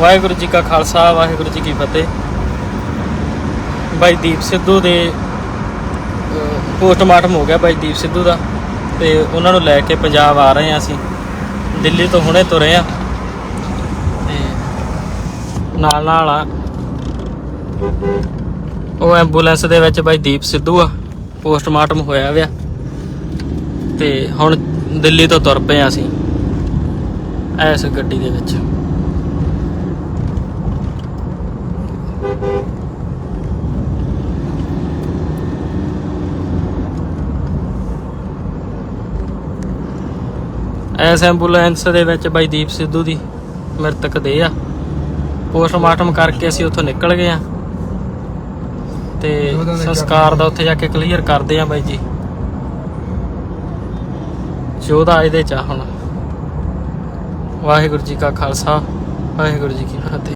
ਵਾਹਿਗੁਰੂ ਜੀ ਕਾ ਖਾਲਸਾ, ਵਾਹਿਗੁਰੂ ਜੀ ਕੀ ਫਤਿਹ। ਬਾਈ ਦੀਪ ਸਿੱਧੂ ਦੇ ਪੋਸਟਮਾਰਟਮ ਹੋ ਗਿਆ ਬਾਈ ਦੀਪ ਸਿੱਧੂ ਦਾ। ਤੇ ਉਹਨਾਂ ਨੂੰ ਲੈ ਕੇ ਪੰਜਾਬ ਆ ਰਹੇ ਹਾਂ ਅਸੀਂ। ਦਿੱਲੀ ਤੋਂ ਹੁਣੇ ਤੁਰੇ ਆ ਤੇ ਨਾਲ ਨਾਲ ਆ। ਉਹ ਐਂਬੂਲੈਂਸ ਦੇ ਵਿੱਚ ਬਾਈ ਦੀਪ ਸਿੱਧੂ ਆ। ਪੋਸਟਮਾਰਟਮ ਹੋਇਆ ਵਿਆ। ਤੇ ਹੁਣ ਦਿੱਲੀ ਤੋਂ ਤੁਰ ਪਏ ਆ ਅਸੀਂ। ਐਸ ਗੱਡੀ ਦੇ ਵਿੱਚ। ਐਸ ਐਂਬੂਲੈਂਸ ਦੇ ਵਿੱਚ ਬਾਈ ਦੀਪ ਸਿੱਧੂ ਦੀ ਮ੍ਰਿਤਕ ਦੇ ਆ। ਪੋਸਟਮਾਰਟਮ ਕਰਕੇ ਅਸੀਂ ਉੱਥੋਂ ਨਿਕਲ ਗਏ ਆ। ਤੇ ਸੰਸਕਾਰ ਦਾ ਉੱਥੇ ਜਾ ਕੇ ਕਲੀਅਰ ਕਰਦੇ ਆ ਬਾਈ ਜੀ। ਜੋਦਾ ਇਹਦੇ ਚ ਹੁਣ। ਵਾਹਿਗੁਰੂ ਜੀ ਕਾ ਖਾਲਸਾ, ਵਾਹਿਗੁਰੂ ਜੀ ਕੀ ਫਤਿਹ।